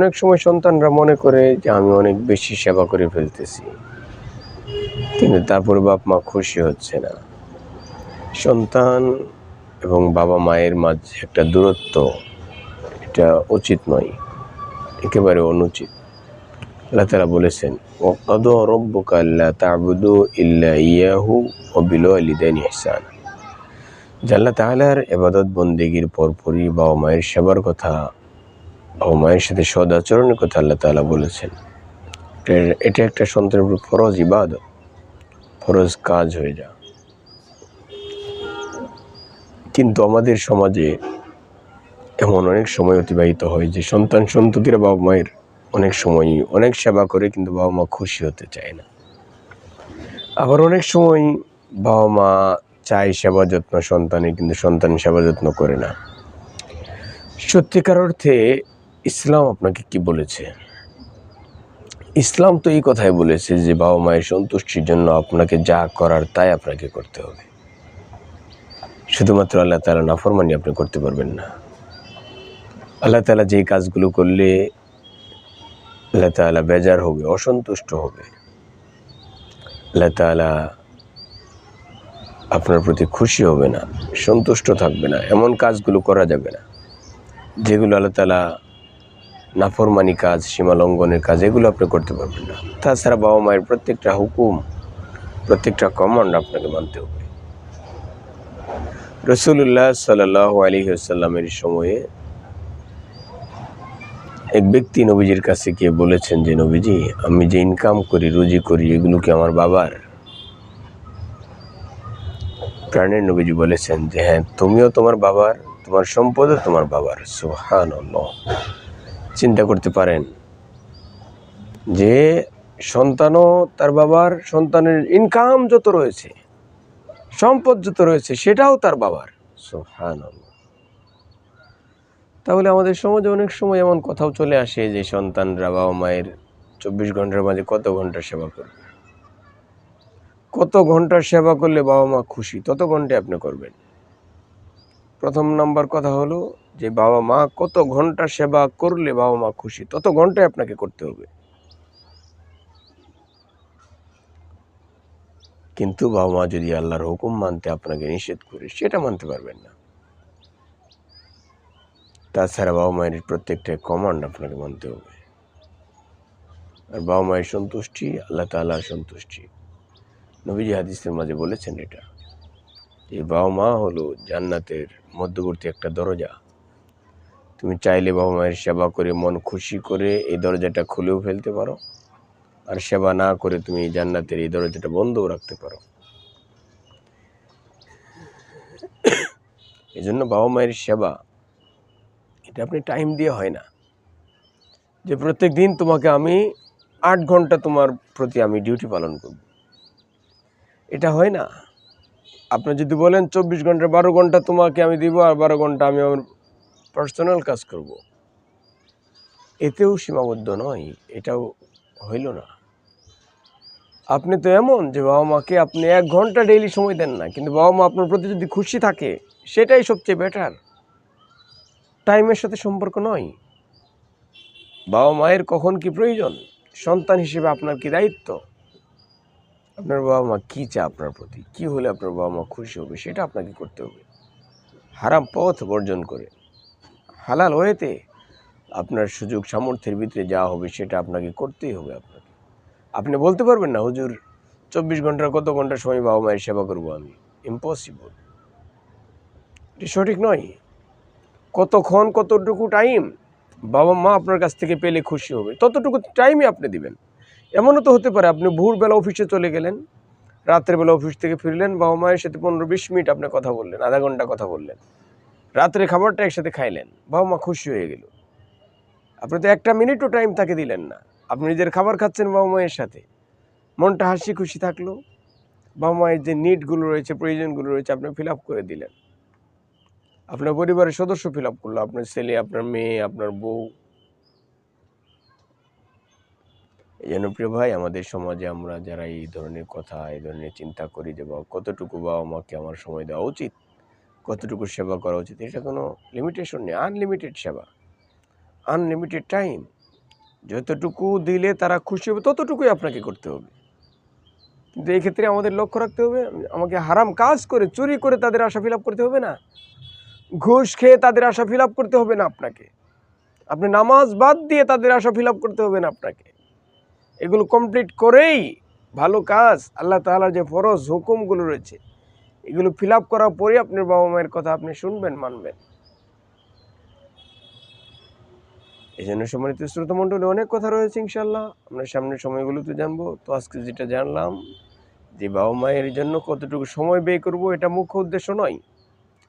অনেক সময় সন্তানরা মনে করে যে আমি অনেক বেশি সেবা করে ফেলতেছি। কিন্তু তারপরে বাপ মা খুশি হচ্ছে না। সন্তান এবং বাবা মায়ের মাঝে একটা দূরত্ব, এটা উচিত নয়। একেবারে অনুচিত। আল্লাহ তালা বলেছেন রব্বুকা আল্লাহ তাবুদু ইল্লা ইয়াহু ও এবাদত বন্দেগীর পরপরই বাবা মায়ের সেবার কথা বাবা মায়ের সাথে সদাচরণের কথা আল্লাহ তাআলা বলেছেন। এটা- একটা সন্তানের উপর ফরজ ইবাদত, ফরজ কাজ হয়ে যা কিন্তু আমাদের সমাজে এমন অনেক সময় অতিবাহিত হয় যে সন্তান সন্ততিরা বাবা মায়ের অনেক সময় অনেক সেবা করে কিন্তু বাবা মা খুশি হতে চায় না। আবার অনেক সময় বাবা মা চায় সেবা যত্ন সন্তানের, কিন্তু সন্তান সেবা যত্ন করে না। সত্যিকার অর্থে ইসলাম আপনাকে কি বলেছে? ইসলাম তো এই কথাই বলেছে যে বাবা মায়ের সন্তুষ্টির জন্য আপনাকে যা করার তাই আপনাকে করতে হবে। শুধুমাত্র আল্লাহ তালা নাফরমানি আপনি করতে পারবেন না। আল্লাহ তালা যেই কাজগুলো করলে আল্লাহ তালা বেজার হবে, অসন্তুষ্ট হবে। আল্লাহ তালা আপনার প্রতি খুশি হবে না, সন্তুষ্ট থাকবে না, এমন কাজগুলো করা যাবে না, যেগুলো আল্লাহ তালা নাফরমানি কাজ সীমা লঙ্ঘনের কাজ, এগুলো আপনি করতে পারবেন না। তাছাড়া বাবা মায়ের প্রত্যেকটা হুকুম, প্রত্যেকটা কমান্ড আপনাকে মানতে হবে। রসুল্লাহ সাল্লাহ আলী আসাল্লামের সময়ে এক ব্যক্তি নবীজির কাছে গিয়ে বলেছেন যে, নবীজি, আমি যে ইনকাম করি, রুজি করি, এগুলো কি আমার বাবার? প্রাণের নবীজি বলেছেন যে হ্যাঁ তুমিও তোমার বাবার, তোমার সম্পদও তোমার বাবার। সুহান চিন্তা করতে পারেন যে সন্তানও তার বাবার সন্তানের ইনকাম যত রয়েছে, সম্পদ যত রয়েছে, সেটাও তার বাবার। তাহলে আমাদের সমাজে অনেক সময় এমন কথাও চলে আসে যে সন্তানরা বাবা মায়ের চব্বিশ ঘণ্টার মাঝে কত ঘণ্টা সেবা করবে? কত ঘণ্টার সেবা করলে বাবা মা খুশি? তত ঘন্টায় আপনি করবেন। প্রথম নাম্বার কথা হলো যে বাবা মা কত ঘণ্টা সেবা করলে বাবা মা খুশি, তত ঘন্টায় আপনাকে করতে হবে। কিন্তু বাবা মা যদি আল্লাহর হুকুম মানতে আপনাকে নিষেধ করে, সেটা মানতে পারবেন না। তাছাড়া বাবা মায়ের প্রত্যেকটা কমান্ড আপনাকে মানতে হবে। আর বাবা মায়ের সন্তুষ্টি, আল্লাহ তাল্লাহর সন্তুষ্টি। নবীজি হাদিসের মাঝে বলেছেন এটা। এই বাবা মা হলো জান্নাতের মধ্যবর্তী একটা দরজা। তুমি চাইলে বাবা মায়ের সেবা করে মন খুশি করে এই দরজাটা খুলেও ফেলতে পারো। আর সেবা না করে তুমি জান্নাতের এই দরজাটা বন্ধও রাখতে পারো। এই জন্য বাবা মায়ের সেবা, এটা আপনি টাইম দিয়ে হয় না। যে প্রত্যেক দিন তোমাকে আমি আট ঘণ্টা তোমার প্রতি আমি ডিউটি পালন করব। এটা হয় না। আপনি যদি বলেন চব্বিশ ঘণ্টা, বারো ঘণ্টা তোমাকে আমি দিব, আর বারো ঘণ্টা আমি আমার পার্সোনাল কাজ করব। এতেও সীমাবদ্ধ নয়, এটাও হইল না। আপনি তো এমন যে বাবা মাকে আপনি এক ঘণ্টা ডেইলি সময় দেন না, কিন্তু বাবা মা আপনার প্রতি যদি খুশি থাকে, সেটাই সবচেয়ে বেটার টাইমের সাথে সম্পর্ক নয়। বাবা মায়ের কখন কি প্রয়োজন? সন্তান হিসেবে আপনার কি দায়িত্ব? আপনার বাবা মা কী চায় আপনার প্রতি? কী হলে আপনার বাবা মা খুশি হবে, সেটা আপনাকে করতে হবে। হারাম পথ বর্জন করে। হালাল ওয়েতে আপনার সুযোগ সামর্থ্যের ভিতরে যা হবে সেটা আপনাকে করতেই হবে আপনাকে। আপনি বলতে পারবেন না, হুজুর, চব্বিশ ঘণ্টার কত ঘণ্টা সময় বাবা মায়ের সেবা করব আমি? ইম্পসিবল এটি সঠিক নয়। কতক্ষণ, কতটুকু টাইম বাবা মা আপনার কাছ থেকে পেলে খুশি হবে, ততটুকু টাইমই আপনি দিবেন। এমনও তো হতে পারে, আপনি ভোরবেলা অফিসে চলে গেলেন, রাত্রেবেলা অফিস থেকে ফিরলেন, বাবা মায়ের সাথে পনেরো বিশ মিনিট আপনি কথা বললেন, আধা ঘণ্টা কথা বললেন। রাত্রে খাবারটা একসাথে খাইলেন। বাবা মা খুশি হয়ে গেল। আপনি তো একটা মিনিটও টাইম তাকে দিলেন না। আপনি নিজের খাবার খাচ্ছেন বাবা মায়ের সাথে। মনটা হাসি খুশি থাকল। বাবা মায়ের যে নিডগুলো রয়েছে, প্রয়োজনগুলো রয়েছে, আপনি ফিল করে দিলেন। আপনার পরিবারের সদস্য ফিল আপ করল, আপনার ছেলে, আপনার মেয়ে, আপনার বউ। এই জন্য প্রিয় ভাই, আমাদের সমাজে আমরা যারা এই ধরনের কথা, এই ধরনের চিন্তা করি যে, বাবা, কতটুকু বাবা মাকে আমার সময় দেওয়া উচিত? কতটুকু সেবা করা উচিত? এটা কোনো লিমিটেশন নেই আনলিমিটেড সেবা। আনলিমিটেড টাইম যতটুকু দিলে তারা খুশি হবে, ততটুকুই আপনাকে করতে হবে। কিন্তু এই ক্ষেত্রে আমাদের লক্ষ্য রাখতে হবে, আমাকে হারাম কাজ করে, চুরি করে তাদের আশা ফিল করতে হবে না। ঘুষ খেয়ে তাদের আশা ফিল করতে হবে না আপনাকে। আপনি নামাজ বাদ দিয়ে তাদের আশা ফিল করতে হবে না আপনাকে। এগুলো কমপ্লিট করেই ভালো কাজ, আল্লাহ তাআলার যে ফরজ হুকুমগুলো রয়েছে এগুলো ফিল আপ করার পরে আপনার বাবা মায়ের কথা আপনি শুনবেন, মানবেন। এই জন্য সম্মানিত শ্রোতমণ্ডলী অনেক কথা রয়েছে ইনশাল্লাহ আমরা সামনের সময়গুলোতে জানব। তো আজকে যেটা জানলাম, যে বাবা মায়ের জন্য কতটুকু সময় ব্যয় করব, এটা মুখ্য উদ্দেশ্য নয়।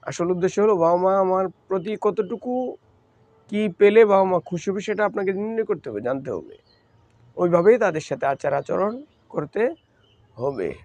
আসল উদ্দেশ্য হলো, বাবা মা আমার প্রতি কতটুকু কি পেলে বাবা মা খুশি হবে, সেটা আপনাকে নির্ণয় করতে হবে, জানতে হবে। ওইভাবেই তাদের সাথে আচার আচরণ করতে হবে।